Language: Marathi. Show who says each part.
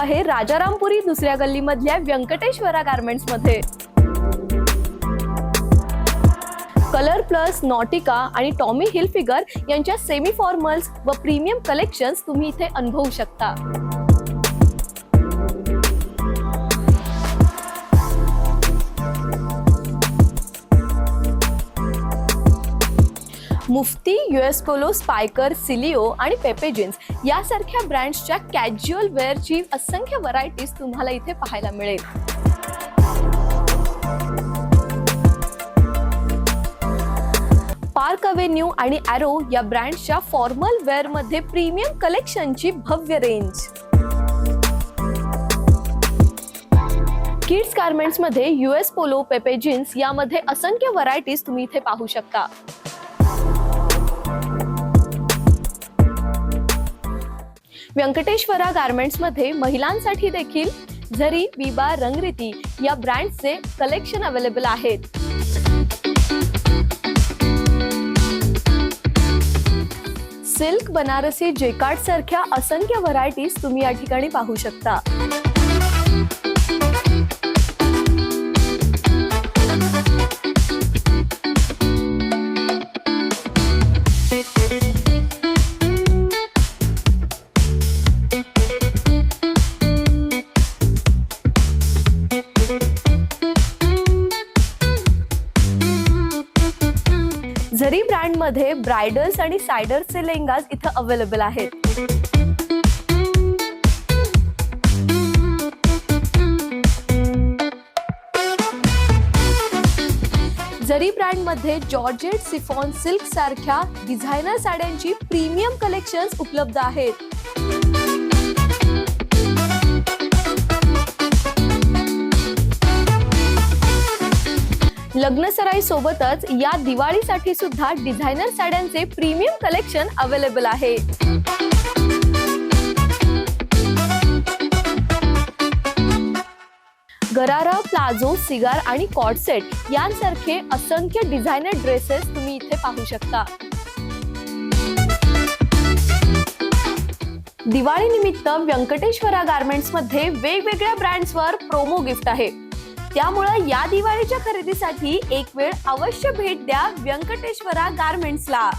Speaker 1: आहे राजारामपुरी दुसऱ्या गल्लीमधल्या व्यंकटेश्वरा गार्मेंट्समध्ये. कलर प्लस नॉटिका आणि टॉमी हिलफिगर यांच्या सेमी फॉर्मल्स व प्रीमियम कलेक्शन्स तुम्ही इथे अनुभवू शकता. Mufti US polo Spykar Celio आणि पेपे जीन्स यासारख्या ब्रँड्सच्या कॅज्युअल वेअरची असंख्य व्हरायटीज तुम्हाला इथे पाहायला मिळेल. पार्क अवेन्यू आणि ॲरो या ब्रँड्सच्या फॉर्मल वेअरमध्ये प्रीमियम कलेक्शनची भव्य रेंज किड्स गार्मेंट्समध्ये युएस पोलो पेपे जीन्स यामध्ये असंख्य व्हरायटीज तुम्ही इथे पाहू शकता. व्यंकटेश्वरा गार्मेंट्समध्ये महिलांसाठी देखील झरी विबा रंगरीती या ब्रँड्सचे कलेक्शन अवेलेबल आहेत. सिल्क बनारसी जेकार्ड सारख्या असंख्य व्हरायटीज तुम्ही या ठिकाणी पाहू शकता. झरी ब्रँडमध्ये ब्रायडल्स आणि सायडर्सचे लेंगाज इथं अवेलेबल आहेत. जरी ब्रँडमध्ये जॉर्जेट सिफॉन सिल्क सारख्या डिझायनर साड्यांची प्रीमियम कलेक्शन्स उपलब्ध आहेत. लग्नसराई सोबतच या दिवाळीसाठी सुद्धा डिझायनर साड्यांचे प्रीमियम कलेक्शन अवेलेबल आहे. गरारा प्लाझो सिगार आणि कॉडसेट यांसारखे असंख्य डिझायनर ड्रेसेस तुम्ही इथे पाहू शकता. दिवाळीनिमित्त व्यंकटेश्वरा गार्मेंट्समध्ये वेगवेगळ्या ब्रँड्सवर प्रोमो गिफ्ट आहे. त्यामुळं या दिवाळीच्या खरेदीसाठी एक वेळ अवश्य भेट द्या व्यंकटेश्वरा गार्मेंट्सला